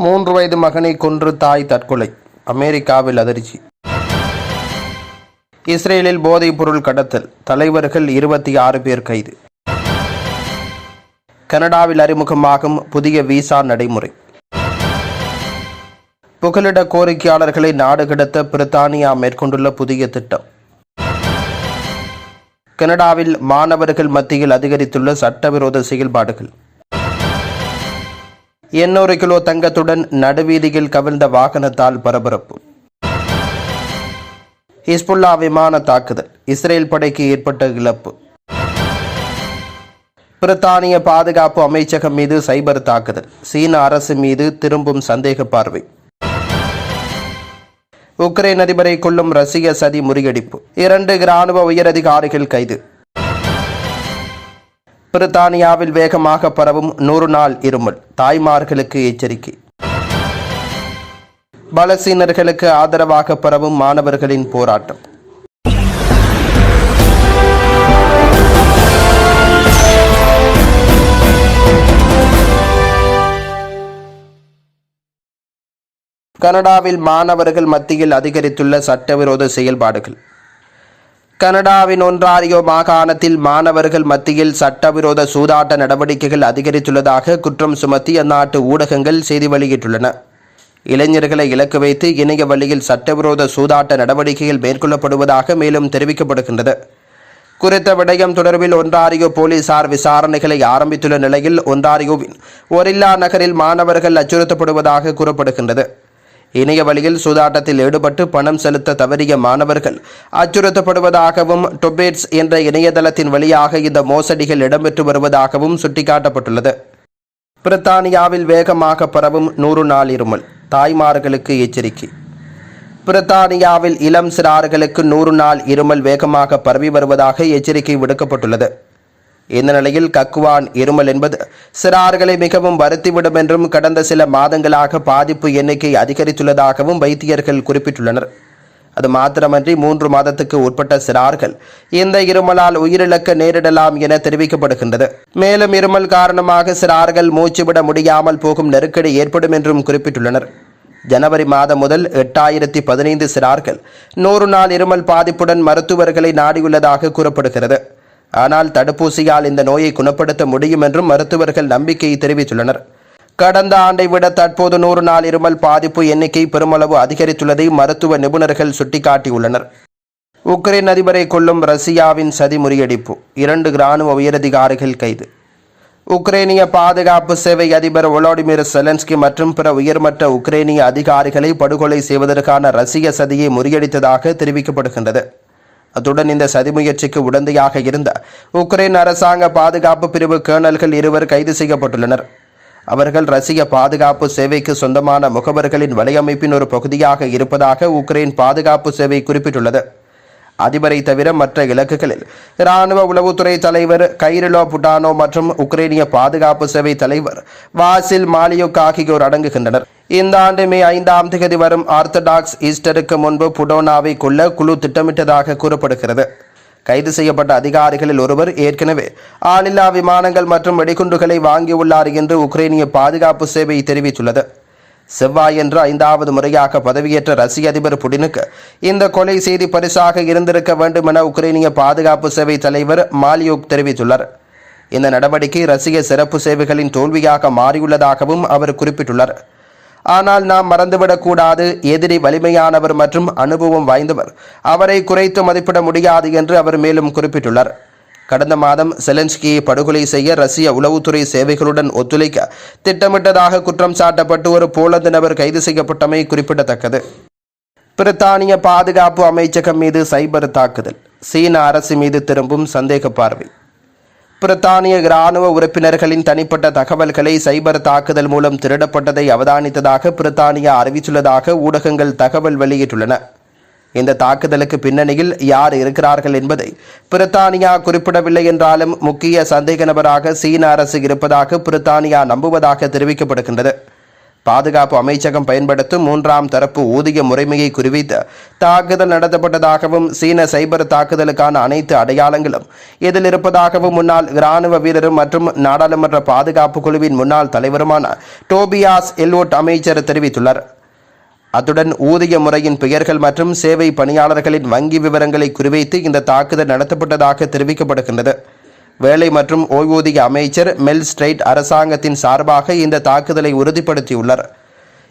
மூன்று வயது மகனை கொன்று தாய் தற்கொலை. அமெரிக்காவில் அதிர்ச்சி. இஸ்ரேலில் போதைப் பொருள் கடத்தல். தலைவர்கள் இருபத்தி ஆறு பேர் கைது. கனடாவில் அறிமுகமாகும் புதிய விசா நடைமுறை. புகலிட கோரிக்கையாளர்களை நாடு கடத்த பிரித்தானியா மேற்கொண்டுள்ள புதிய திட்டம். கனடாவில் மாணவர்கள் மத்தியில் அதிகரித்துள்ள சட்டவிரோத செயல்பாடுகள். எண்ணூறு கிலோ தங்கத்துடன் நடுவீதியில் கவிழ்ந்த வாகனத்தால் பரபரப்பு. ஹிஸ்புல்லா விமான தாக்குதல் இஸ்ரேல் படைக்கு ஏற்பட்ட இழப்பு. பிரித்தானிய பாதுகாப்பு அமைச்சகம் மீது சைபர் தாக்குதல் சீன அரசு மீது திரும்பும் சந்தேக பார்வை. உக்ரைன் அதிபரை கொள்ளும் ரஷ்ய சதி முறியடிப்பு இரண்டு இராணுவ உயரதிகாரிகள் கைது. பிரித்தானியாவில் வேகமாக பரவும் நூறு நாள் இருமல். தாய்மார்களுக்கு எச்சரிக்கை. பலசீனர்களுக்கு ஆதரவாக பரவும் மாணவர்களின் போராட்டம். கனடாவில் மாணவர்கள் மத்தியில் அதிகரித்துள்ள சட்டவிரோத செயல்பாடுகள். கனடாவின் ஒன்றாரியோ மாகாணத்தில் மாணவர்கள் மத்தியில் சட்டவிரோத சூதாட்ட நடவடிக்கைகள் அதிகரித்துள்ளதாக குற்றம் சுமத்தி அந்நாட்டு ஊடகங்கள் செய்தி வெளியிட்டுள்ளன. இளைஞர்களை இலக்கு வைத்து இணைய வழியில் சட்டவிரோத சூதாட்ட நடவடிக்கைகள் மேற்கொள்ளப்படுவதாக மேலும் தெரிவிக்கப்படுகின்றது. குறித்த விடயம் தொடர்பில் ஒன்றாரியோ போலீசார் விசாரணைகளை ஆரம்பித்துள்ள நிலையில் ஒன்றாரியோவின் ஒரில்லா நகரில் மாணவர்கள் அச்சுறுத்தப்படுவதாக கூறப்படுகின்றது. இணைய வழியில் சூதாட்டத்தில் ஈடுபட்டு பணம் செலுத்த தவறிய மாணவர்கள் அச்சுறுத்தப்படுவதாகவும் டொபேட்ஸ் என்ற இணையதளத்தின் வழியாக இந்த மோசடிகள் இடம்பெற்று வருவதாகவும் சுட்டிக்காட்டப்பட்டுள்ளது. பிரித்தானியாவில் வேகமாக பரவும் நூறு நாள் இருமல் தாய்மார்களுக்கு எச்சரிக்கை. பிரித்தானியாவில் இளம் சிறார்களுக்கு நூறு நாள் இருமல் வேகமாக பரவி வருவதாக எச்சரிக்கை விடுக்கப்பட்டுள்ளது. இந்த நிலையில் கக்குவான் இருமல் என்பது சிறார்களை மிகவும் வருத்திவிடும் என்றும் கடந்த சில மாதங்களாக பாதிப்பு எண்ணிக்கை அதிகரித்துள்ளதாகவும் வைத்தியர்கள் குறிப்பிட்டுள்ளனர். அது மாத்திரமன்றி மூன்று மாதத்துக்கு உட்பட்ட சிறார்கள் இந்த இருமலால் உயிரிழக்க நேரிடலாம் என தெரிவிக்கப்படுகின்றது. மேலும் இருமல் காரணமாக சிறார்கள் மூச்சுவிட முடியாமல் போகும் நெருக்கடி ஏற்படும் என்றும் குறிப்பிட்டுள்ளனர். ஜனவரி மாதம் முதல் எட்டாயிரத்தி பதினைந்து சிறார்கள் நூறு நாள் இருமல் பாதிப்புடன் மருத்துவர்களை நாடியுள்ளதாக கூறப்படுகிறது. ஆனால் தடுப்பூசியால் இந்த நோயை குணப்படுத்த முடியும் என்றும் மருத்துவர்கள் நம்பிக்கை தெரிவித்துள்ளனர். கடந்த ஆண்டை விட தற்போது நூறு நாள் இருமல் பாதிப்பு எண்ணிக்கை பெருமளவு அதிகரித்துள்ளதை மருத்துவ நிபுணர்கள் சுட்டிக்காட்டியுள்ளனர். உக்ரைன் அதிபரை கொல்லும் ரஷ்யாவின் சதி முறியடிப்பு இரண்டு இராணுவ உயரதிகாரிகள் கைது. உக்ரைனிய பாதுகாப்பு சேவை அதிபர் ஒலோடிமிர் செலன்ஸ்கி மற்றும் பிற உயர்மட்ட உக்ரைனிய அதிகாரிகளை படுகொலை செய்வதற்கான ரஷ்ய சதியை முறியடித்ததாக தெரிவிக்கப்படுகின்றது. அத்துடன் இந்த சதி முயற்சிக்கு உடந்தையாக இருந்த உக்ரைன் அரசாங்க பாதுகாப்பு பிரிவு கேர்னல்கள் இருவர் கைது செய்யப்பட்டுள்ளனர். அவர்கள் ரஷ்ய பாதுகாப்பு சேவைக்கு சொந்தமான முகவர்களின் வலையமைப்பின் ஒரு பகுதியாக இருப்பதாக உக்ரைன் பாதுகாப்பு சேவை குறிப்பிட்டுள்ளது. அதிபரை தவிர மற்ற இலக்குகளில் இராணுவ உளவுத்துறை தலைவர் கைரிலோ புட்டானோ மற்றும் உக்ரைனிய பாதுகாப்பு சேவை தலைவர் வாசில் மாலியுக் ஆகியோர் அடங்குகின்றனர். இந்த ஆண்டு மே ஐந்தாம் தேதி வரும் ஆர்த்தடாக்ஸ் ஈஸ்டருக்கு முன்பு புடோனாவை கொள்ள குழு திட்டமிட்டதாக கூறப்படுகிறது. கைது செய்யப்பட்ட அதிகாரிகளில் ஒருவர் ஏற்கனவே ஆளில்லா விமானங்கள் மற்றும் வெடிகுண்டுகளை வாங்கியுள்ளார் என்று உக்ரைனிய பாதுகாப்பு சேவை தெரிவித்துள்ளது. செவ்வாயன்று ஐந்தாவது முறையாக பதவியேற்ற ரஷ்ய அதிபர் புடினுக்கு இந்த கொலை செய்தி பரிசாக இருந்திருக்க வேண்டும் என உக்ரைனிய பாதுகாப்பு சேவை தலைவர் மாலியோக் தெரிவித்துள்ளார். இந்த நடவடிக்கை ரஷ்ய சிறப்பு சேவைகளின் தோல்வியாக மாறியுள்ளதாகவும் அவர் குறிப்பிட்டுள்ளார். ஆனால் நாம் மறந்துவிடக்கூடாது. எதிரி வலிமையானவர் மற்றும் அனுபவம் வாய்ந்தவர். அவரை குறைத்து மதிப்பிட முடியாது என்று அவர் மேலும் குறிப்பிட்டுள்ளார். கடந்த மாதம் செலன்ஸ்கியை படுகொலை செய்ய ரஷ்ய உளவுத்துறை சேவைகளுடன் ஒத்துழைக்க திட்டமிட்டதாக குற்றம் சாட்டப்பட்டு ஒரு போலந்து நபர் கைது செய்யப்பட்டமை குறிப்பிடத்தக்கது. பிரித்தானிய பாதுகாப்பு அமைச்சகம் மீது சைபர் தாக்குதல். சீன அரசு மீது திரும்பும் சந்தேக பார்வை. பிரித்தானிய இராணுவ உறுப்பினர்களின் தனிப்பட்ட தகவல்களை சைபர் தாக்குதல் மூலம் திருடப்பட்டதை அவதானித்ததாக பிரித்தானியா அறிவித்துள்ளதாக ஊடகங்கள் தகவல் வெளியிட்டுள்ளன. இந்த தாக்குதலுக்கு பின்னணியில் யார் இருக்கிறார்கள் என்பதை பிரித்தானியா குறிப்பிடவில்லை என்றாலும் முக்கிய சந்தேக நபராக சீன அரசு இருப்பதாக பிரித்தானியா நம்புவதாக தெரிவிக்கப்படுகின்றது. பாதுகாப்பு அமைச்சகம் பயன்படுத்தும் மூன்றாம் தரப்பு ஊதிய முறைமையை குறிவைத்து தாக்குதல் நடத்தப்பட்டதாகவும் சீன சைபர் தாக்குதலுக்கான அனைத்து அடையாளங்களும் இதில் இருப்பதாகவும் முன்னாள் இராணுவ வீரரும் மற்றும் நாடாளுமன்ற பாதுகாப்பு குழுவின் முன்னாள் தலைவருமான டோபியாஸ் எல்வோட் அமைச்சர் தெரிவித்துள்ளார். அத்துடன் ஊதிய முறையின் பெயர்கள் மற்றும் சேவை பணியாளர்களின் வங்கி விவரங்களை குறிவைத்து இந்த தாக்குதல் நடத்தப்பட்டதாக தெரிவிக்கப்படுகின்றது. வேலை மற்றும் ஓய்வூதிய அமைச்சர் மெல் ஸ்ட்ரைட் அரசாங்கத்தின் சார்பாக இந்த தாக்குதலை உறுதிப்படுத்தியுள்ளார்.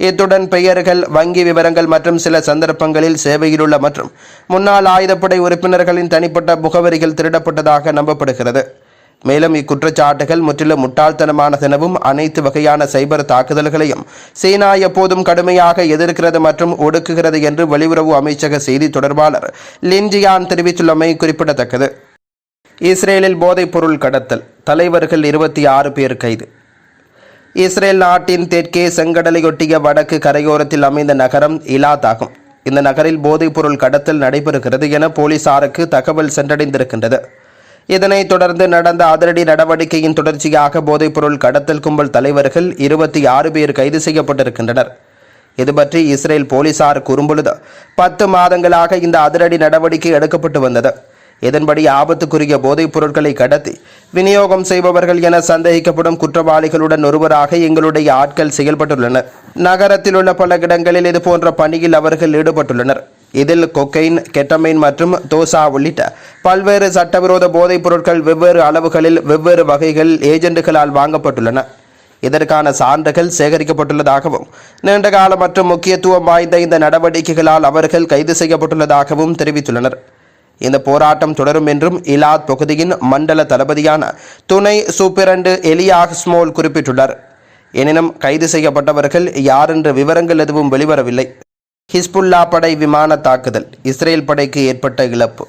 இத்துடன் பெயர்கள் வங்கி விவரங்கள் மற்றும் சில சந்தர்ப்பங்களில் சேவையிலுள்ள மற்றும் முன்னாள் ஆயுதப்படை உறுப்பினர்களின் தனிப்பட்ட முகவரிகள் திருடப்பட்டதாக நம்பப்படுகிறது. மேலும் இக்குற்றச்சாட்டுகள் முற்றிலும் முட்டாள்தனமானதெனவும் அனைத்து வகையான சைபர் தாக்குதல்களையும் சீனா எப்போதும் கடுமையாக எதிர்க்கிறது மற்றும் ஒடுக்குகிறது என்று வெளியுறவு அமைச்சக செய்தி தொடர்பாளர் லின்ஜியான் தெரிவித்துள்ளமை குறிப்பிடத்தக்கது. இஸ்ரேலில் போதைப்பொருள் கடத்தல். தலைவர்கள் இருபத்தி ஆறு பேர் கைது. இஸ்ரேல் நாட்டின் தெற்கே செங்கடலையொட்டிய வடக்கு கரையோரத்தில் அமைந்த நகரம் இலாத் ஆகும் இந்த நகரில் போதைப்பொருள் கடத்தல் நடைபெறுகிறது என போலீசாருக்கு தகவல் சென்றடைந்திருக்கின்றது. இதனைத் தொடர்ந்து நடந்த அதிரடி நடவடிக்கையின் தொடர்ச்சியாக போதைப்பொருள் கடத்தல் கும்பல் தலைவர்கள் இருபத்தி ஆறு பேர் கைது செய்யப்பட்டிருக்கின்றனர். இது பற்றி இஸ்ரேல் போலீசார் கூறும்பொழுது பத்து மாதங்களாக இந்த அதிரடி நடவடிக்கை எடுக்கப்பட்டு வந்தது. இதன்படி ஆபத்துக்குரிய போதைப் பொருட்களை கடத்தி விநியோகம் செய்பவர்கள் என சந்தேகிக்கப்படும் குற்றவாளிகளுடன் ஒருவராக எங்களுடைய ஆட்கள் செயல்பட்டுள்ளனர். நகரத்தில் உள்ள பல இடங்களில் இது போன்ற பணியில் அவர்கள் ஈடுபட்டுள்ளனர். இதில் கொக்கைன் கெட்டமைன் மற்றும் தோசா உள்ளிட்ட பல்வேறு சட்டவிரோத போதைப் பொருட்கள் வெவ்வேறு அளவுகளில் வெவ்வேறு வகைகள் ஏஜென்ட்டுகளால் வாங்கப்பட்டுள்ளன. இதற்கான சான்றுகள் சேகரிக்கப்பட்டுள்ளதாகவும் நீண்டகால மற்றும் முக்கியத்துவம் வாய்ந்த இந்த நடவடிக்கைகளால் அவர்கள் கைது செய்யப்பட்டுள்ளதாகவும் தெரிவித்துள்ளனர். இந்த போராட்டம் தொடரும் என்றும் இலாத் பகுதியின் மண்டல தளபதியான துணை சூப்பிரண்டு எலியாக் ஸ்மோல் குறிப்பிட்டுள்ளார். எனினும் கைது செய்யப்பட்டவர்கள் யார் என்ற விவரங்கள் எதுவும் வெளிவரவில்லை. ஹிஸ்புல்லா படை விமான தாக்குதல் இஸ்ரேல் படைக்கு ஏற்பட்ட இழப்பு.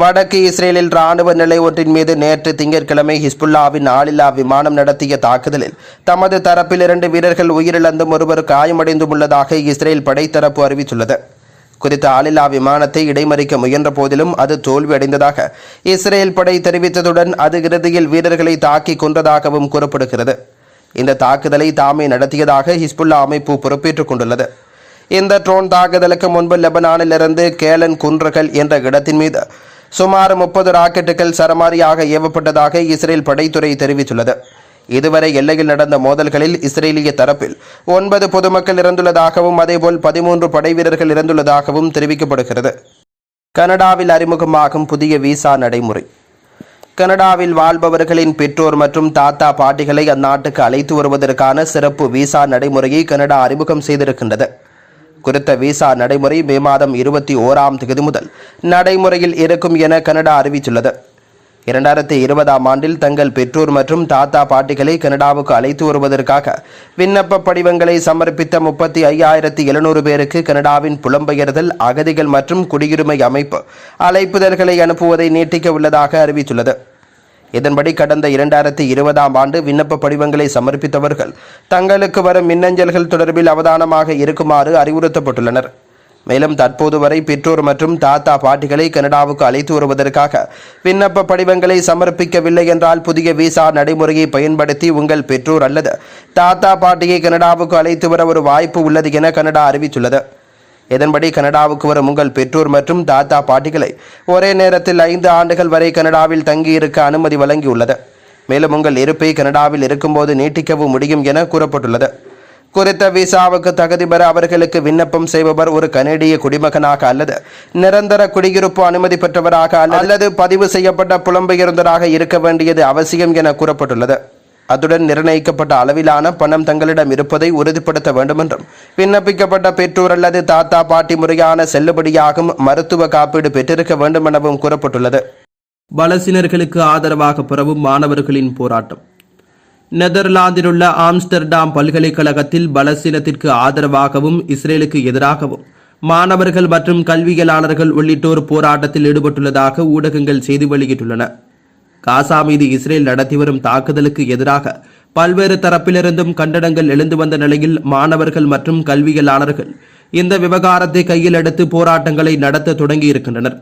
வடக்கு இஸ்ரேலில் ராணுவ நிலை ஒன்றின் மீது நேற்று திங்கட்கிழமை ஹிஸ்புல்லாவின் ஆளில்லா விமானம் நடத்திய தாக்குதலில் தமது தரப்பில் இரண்டு வீரர்கள் உயிரிழந்தும் ஒருவர் காயமடைந்தும் உள்ளதாக இஸ்ரேல் படை தரப்பு அறிவித்துள்ளது. குறித்த ஆளில்லா விமானத்தை இடைமறிக்க முயன்ற போதிலும் அது தோல்வியடைந்ததாக இஸ்ரேல் படை தெரிவித்ததுடன் அது இறுதியில் வீரர்களை தாக்கி கொன்றதாகவும் கூறப்படுகிறது. இந்த தாக்குதலை தாமே நடத்தியதாக ஹிஸ்புல்லா அமைப்பு பொறுப்பேற்றுக் கொண்டுள்ளது. இந்த ட்ரோன் தாக்குதலுக்கு முன்பு லெபனானிலிருந்து கேலன் குன்றுகள் என்ற இடத்தின் மீது சுமார் முப்பது ராக்கெட்டுகள் சரமாரியாக ஏவப்பட்டதாக இஸ்ரேல் படைத்துறை தெரிவித்துள்ளது. இதுவரை எல்லையில் நடந்த மோதல்களில் இஸ்ரேலிய தரப்பில் ஒன்பது பொதுமக்கள் இறந்துள்ளதாகவும் அதேபோல் பதிமூன்று படை வீரர்கள் இறந்துள்ளதாகவும் தெரிவிக்கப்படுகிறது. கனடாவில் அறிமுகமாகும் புதிய விசா நடைமுறை. கனடாவில் வாழ்பவர்களின் பெற்றோர் மற்றும் தாத்தா பாட்டிகளை அந்நாட்டுக்கு அழைத்து வருவதற்கான சிறப்பு விசா நடைமுறையை கனடா அறிமுகம் செய்திருக்கின்றது. குறித்த விசா நடைமுறை மே மாதம் இருபத்தி ஓராம் தேதி முதல் நடைமுறையில் இருக்கும் என கனடா அறிவித்துள்ளது. இரண்டாயிரத்தி இருபதாம் ஆண்டில் தங்கள் பெற்றோர் மற்றும் தாத்தா பாட்டிகளை கனடாவுக்கு அழைத்து வருவதற்காக விண்ணப்ப படிவங்களை சமர்ப்பித்த முப்பத்தி ஐயாயிரத்தி எழுநூறு பேருக்கு கனடாவின் புலம்பெயர்தல் அகதிகள் மற்றும் குடியுரிமை அமைப்பு அழைப்புதல்களை அனுப்புவதை நீட்டிக்க உள்ளதாக அறிவித்துள்ளது. இதன்படி கடந்த இரண்டாயிரத்தி இருபதாம் ஆண்டு விண்ணப்ப படிவங்களை சமர்ப்பித்தவர்கள் தங்களுக்கு வரும் மின்னஞ்சல்கள் தொடர்பில் அவதானமாக இருக்குமாறு அறிவுறுத்தப்பட்டுள்ளனர். மேலும் தற்போது வரை பெற்றோர் மற்றும் தாத்தா பாட்டிகளை கனடாவுக்கு அழைத்து வருவதற்காக விண்ணப்ப படிவங்களை சமர்ப்பிக்கவில்லை என்றால் புதிய விசா நடைமுறையை பயன்படுத்தி உங்கள் பெற்றோர் அல்லது தாத்தா பாட்டியை கனடாவுக்கு அழைத்து வர ஒரு வாய்ப்பு உள்ளது என கனடா அறிவித்துள்ளது. இதன்படி கனடாவுக்கு வரும் உங்கள் பெற்றோர் மற்றும் தாத்தா பாட்டிகளை ஒரே நேரத்தில் ஐந்து ஆண்டுகள் வரை கனடாவில் தங்கியிருக்க அனுமதி வழங்கியுள்ளது. மேலும் உங்கள் இருப்பை கனடாவில் இருக்கும்போது நீட்டிக்கவும் முடியும் என கூறப்பட்டுள்ளது. குறித்த விசாவுக்கு தகுதி பெற அவர்களுக்கு விண்ணப்பம் செய்பவர் ஒரு கனேடிய குடிமகனாக அல்லது நிரந்தர குடியிருப்பு அனுமதி பெற்றவராக அல்லது பதிவு செய்யப்பட்ட புலம்பெயர்ந்தராக இருக்க வேண்டியது அவசியம் என கூறப்பட்டுள்ளது. அத்துடன் நிர்ணயிக்கப்பட்ட அளவிலான பணம் தங்களிடம் இருப்பதை உறுதிப்படுத்த வேண்டுமென்றும் விண்ணப்பிக்கப்பட்ட பெற்றோர் அல்லது தாத்தா பாட்டி முறையான செல்லுபடியாகும் மருத்துவ காப்பீடு பெற்றிருக்க வேண்டும் எனவும் கூறப்பட்டுள்ளது. பலசினர்களுக்கு ஆதரவாக பரவும் மாணவர்களின் போராட்டம். நெதர்லாந்திலுள்ள ஆம்ஸ்டர்டாம் பல்கலைக்கழகத்தில் பலஸ்தீனத்திற்கு ஆதரவாகவும் இஸ்ரேலுக்கு எதிராகவும் மாணவர்கள் மற்றும் கல்வியலாளர்கள் உள்ளிட்டோர் போராட்டத்தில் ஈடுபட்டுள்ளதாக ஊடகங்கள் செய்தி வெளியிட்டுள்ளன. காசா மீது இஸ்ரேல் நடத்தி வரும் தாக்குதலுக்கு எதிராக பல்வேறு தரப்பிலிருந்தும் கண்டனங்கள் எழுந்து வந்த நிலையில் மாணவர்கள் மற்றும் கல்வியலாளர்கள் இந்த விவகாரத்தை கையில் எடுத்து போராட்டங்களை நடத்த தொடங்கியிருக்கின்றனர்.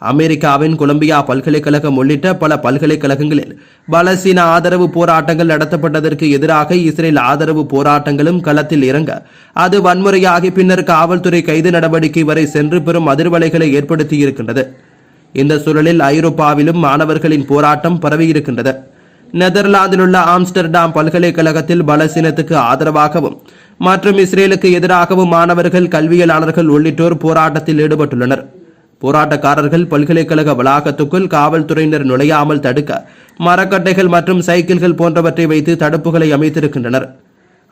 அமெரிக்காவின் கொலம்பியா பல்கலைக்கழகம் உள்ளிட்ட பல பல்கலைக்கழகங்களில் பலஸ்தீன ஆதரவு போராட்டங்கள் நடத்தப்பட்டதற்கு எதிராக இஸ்ரேல் ஆதரவு போராட்டங்களும் களத்தில் இறங்க அது வன்முறையாகி பின்னர் காவல்துறை கைது நடவடிக்கை வரை சென்று பெரும் அதிர்வலைகளை ஏற்படுத்தியிருக்கின்றது. இந்த சூழலில் ஐரோப்பாவிலும் மாணவர்களின் போராட்டம் பரவியிருக்கின்றது. நெதர்லாந்தில் உள்ள ஆம்ஸ்டர்டாம் பல்கலைக்கழகத்தில் பலஸ்தீனத்துக்கு ஆதரவாகவும் மற்றும் இஸ்ரேலுக்கு எதிராகவும் மாணவர்கள் கல்வியலாளர்கள் உள்ளிட்டோர் போராட்டத்தில் ஈடுபட்டுள்ளனர். போராட்டக்காரர்கள் பல்கலைக்கழக வளாகத்துக்குள் காவல்துறையினர் நுழையாமல் தடுக்க மரக்கட்டைகள் மற்றும் சைக்கிள்கள் போன்றவற்றை வைத்து தடுப்புகளை அமைத்திருக்கின்றனர்.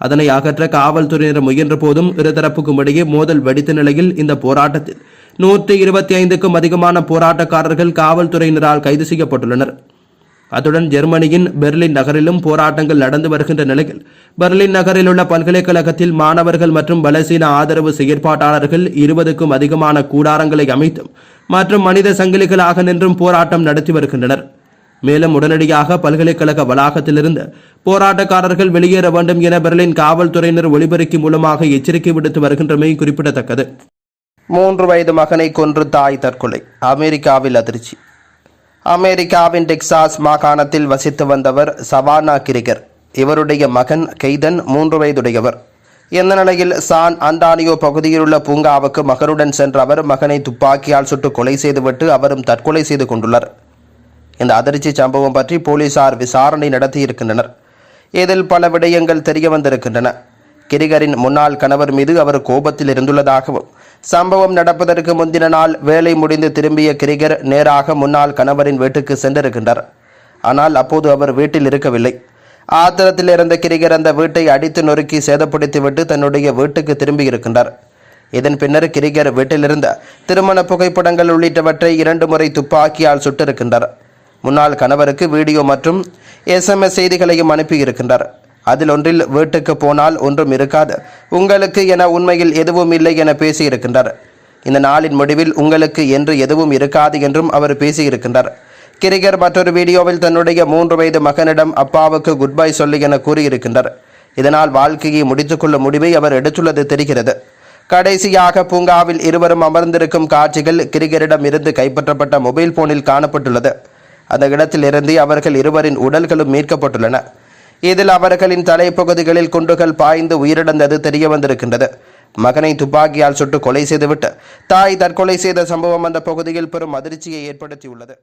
அதனை அகற்ற காவல்துறையினர் முயன்ற போதும் இருதரப்புக்கும் இடையே மோதல் வெடித்த நிலையில் இந்த போராட்டத்தில் நூற்றி இருபத்தி ஐந்துக்கும் அதிகமான போராட்டக்காரர்கள் காவல்துறையினரால் கைது செய்யப்பட்டுள்ளனர். அத்துடன் ஜெர்மனியின் பெர்லின் நகரிலும் போராட்டங்கள் நடந்து வருகின்ற நிலையில் பெர்லின் நகரில் உள்ள பல்கலைக்கழகத்தில் மாணவர்கள் மற்றும் பலசீன ஆதரவு செயற்பாட்டாளர்கள் இருபதுக்கும் அதிகமான கூடாரங்களை அமைத்தும் மற்றும் மனித சங்கிலிகளாக நின்றும் போராட்டம் நடத்தி வருகின்றனர். மேலும் உடனடியாக பல்கலைக்கழக வளாகத்திலிருந்து போராட்டக்காரர்கள் வெளியேற வேண்டும் என பெர்லின் காவல்துறையினர் ஒளிபெருக்கி மூலமாக எச்சரிக்கை விடுத்து வருகின்றமை குறிப்பிடத்தக்கது. மூன்று வயது மகனை கொன்று தாய் தற்கொலை. அமெரிக்காவில் அதிர்ச்சி. அமெரிக்காவின் டெக்சாஸ் மாகாணத்தில் வசித்து வந்தவர் சவானா கிரிகர். இவருடைய மகன் கெய்தன் மூன்று வயதுடையவர். இந்த நிலையில் சான் அந்தானியோ பகுதியில் உள்ள பூங்காவுக்கு மகனுடன் சென்ற அவர் மகனை துப்பாக்கியால் சுட்டு கொலை செய்துவிட்டு அவரும் தற்கொலை செய்து கொண்டுள்ளார். இந்த அதிர்ச்சி சம்பவம் பற்றி போலீசார் விசாரணை நடத்தியிருக்கின்றனர். இதில் பல விடயங்கள் தெரிய வந்திருக்கின்றன. கிரிகரின் முன்னாள் கணவர் மீது அவர் கோபத்தில் இருந்துள்ளதாகவும் சம்பவம் நடப்பதற்கு முந்தின நாள் வேலை முடிந்து திரும்பிய கிரிகர் நேராக முன்னாள் கணவரின் வீட்டுக்கு சென்றிருக்கின்றார். ஆனால் அப்போது அவர் வீட்டில் இருக்கவில்லை. ஆத்திரத்தில் இருந்த கிரிகர் அந்த வீட்டை அடித்து நொறுக்கி சேதப்படுத்திவிட்டு தன்னுடைய வீட்டுக்கு திரும்பியிருக்கின்றார். இதன் பின்னர் கிரிகர் வீட்டிலிருந்த திருமண புகைப்படங்கள் உள்ளிட்டவற்றை இரண்டு முறை துப்பாக்கியால் சுட்டிருக்கின்றார். முன்னாள் கணவருக்கு வீடியோ மற்றும் எஸ்எம்எஸ் செய்திகளையும் அனுப்பியிருக்கின்றார். அதில் ஒன்றில் வீட்டுக்கு போனால் ஒன்றும் இருக்காது. உங்களுக்கு என உண்மையில் எதுவும் இல்லை என பேசியிருக்கின்றார். இந்த நாளின் முடிவில் உங்களுக்கு என்று எதுவும் இருக்காது என்றும் அவர் பேசியிருக்கின்றார். கிரிகர் மற்றொரு வீடியோவில் தன்னுடைய மூன்று வயது மகனிடம் அப்பாவுக்கு குட் பை சொல்லு என கூறியிருக்கின்றார். இதனால் வாழ்க்கையை முடித்துக்கொள்ள முடிவை அவர் எடுத்துள்ளது தெரிகிறது. கடைசியாக பூங்காவில் இருவரும் அமர்ந்திருக்கும் காட்சிகள் கிரிகரிடம் இருந்து கைப்பற்றப்பட்ட மொபைல் போனில் காணப்பட்டுள்ளது. அந்த இடத்திலிருந்து அவர்கள் இருவரின் உடல்களும் மீட்கப்பட்டுள்ளன. இதில் அவர்களின் தலைப்பகுதிகளில் குண்டுகள் பாய்ந்து உயிரிழந்தது தெரிய வந்திருக்கின்றது மகனை துப்பாக்கியால் சுட்டு கொலை செய்துவிட்டு தாய் தற்கொலை செய்த சம்பவம் அந்த பகுதியில் பெரும் அதிர்ச்சியை ஏற்படுத்தியுள்ளது.